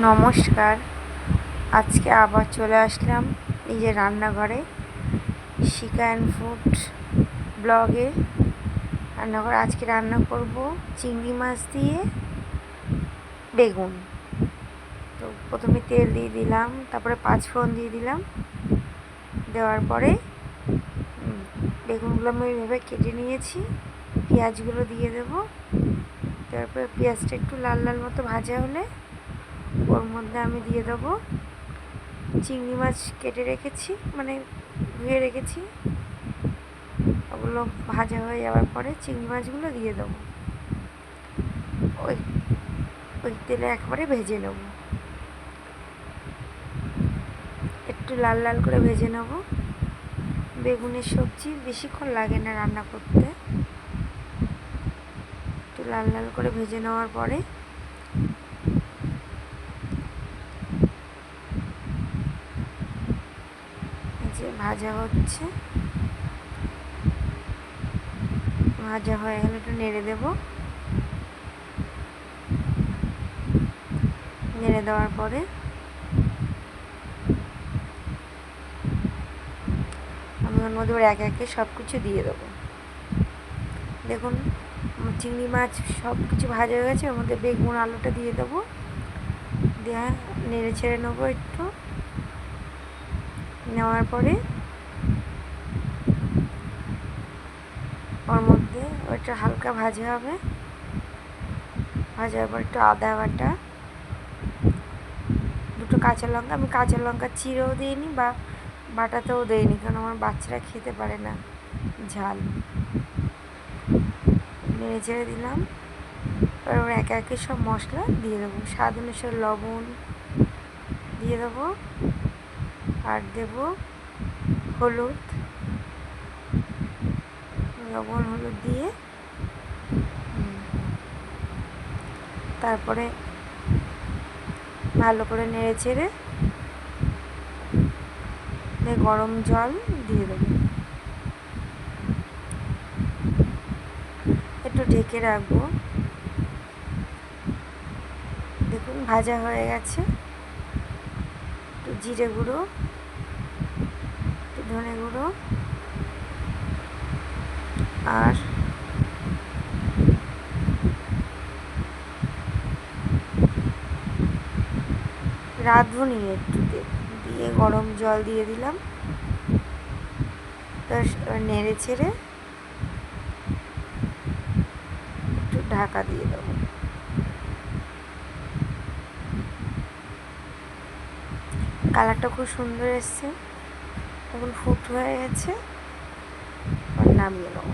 নমস্কার। আজকে আবার চলে আসলাম যে রান্নাঘরে শিকা অ্যান্ড ফুড ব্লগে রান্নাঘর আজকে রান্না করব চিংড়ি মাছ দিয়ে বেগুন। তো প্রথমে তেল দিয়ে দিলাম, তারপরে পাঁচফোড়ন দিয়ে দিলাম। দেওয়ার পরে বেগুনগুলো আমি এইভাবে কেটে নিয়েছি, পেঁয়াজগুলো দিয়ে দেবো। তারপরে পেঁয়াজটা একটু লাল লাল মতো ভাজা হলে ওর মধ্যে আমি দিয়ে দেবো। চিংড়ি মাছ কেটে রেখেছি মানে ধুয়ে রেখেছি। ওগুলো ভাজা হয়ে যাওয়ার পরে চিংড়ি মাছগুলো দিয়ে দেবো। ওই ওই তেলে একবারে ভেজে নেব। একটু লাল লাল করে ভেজে নেব। বেগুনের সবজি বেশিক্ষণ লাগে না রান্না করতে। একটু লাল লাল করে ভেজে নেওয়ার পরে যে ভাজা হচ্ছে। ভাজা হয়ে গেলে একটু নেড়ে দেব। নেড়ে দেওয়ার পরে আমি ওর মধ্যে এবার একে একে সব কিছু দিয়ে দেবো। দেখুন চিংড়ি মাছ সব কিছু ভাজা হয়ে গেছে, ওর মধ্যে বেগুন, আলুটা দিয়ে দেবো। দিয়ে নেড়ে ছেড়ে নেব একটু। নেওয়ার পরে ওর মধ্যে ওইটা হালকা ভাজা হবে। ভাজার পর একটু আদা বাটা, দুটো কাঁচা লঙ্কা। আমি কাঁচা লঙ্কা চিরেও দিইনি বা বাটাতেও দিইনি, কারণ আমার বাচ্চারা খেতে পারে না ঝাল। নেড়ে চেড়ে দিলাম। এবার একে একে সব মশলা দিয়ে দেবো। স্বাদ অনুসারে লবণ দিয়ে দেবো। আর দেব, হলুদ, লবণ হলুদ দিয়ে। তারপরে ভালো করে নেড়ে চেড়ে গরম জল দিয়ে দেবো। একটু ঢেকে রাখব। দেখুন, ভাজা হয়ে গেছে। একটু জিরে গুঁড়ো ধনে গুঁড়ো আর রাঁধুনি একটু দিয়ে গরম জল দিয়ে দিলাম। নেড়ে ছেড়ে একটু ঢাকা দিয়ে দেবো। কালারটা খুব সুন্দর এসছে। এখন ফুট হয়ে গেছে। নামিয়ে নেব।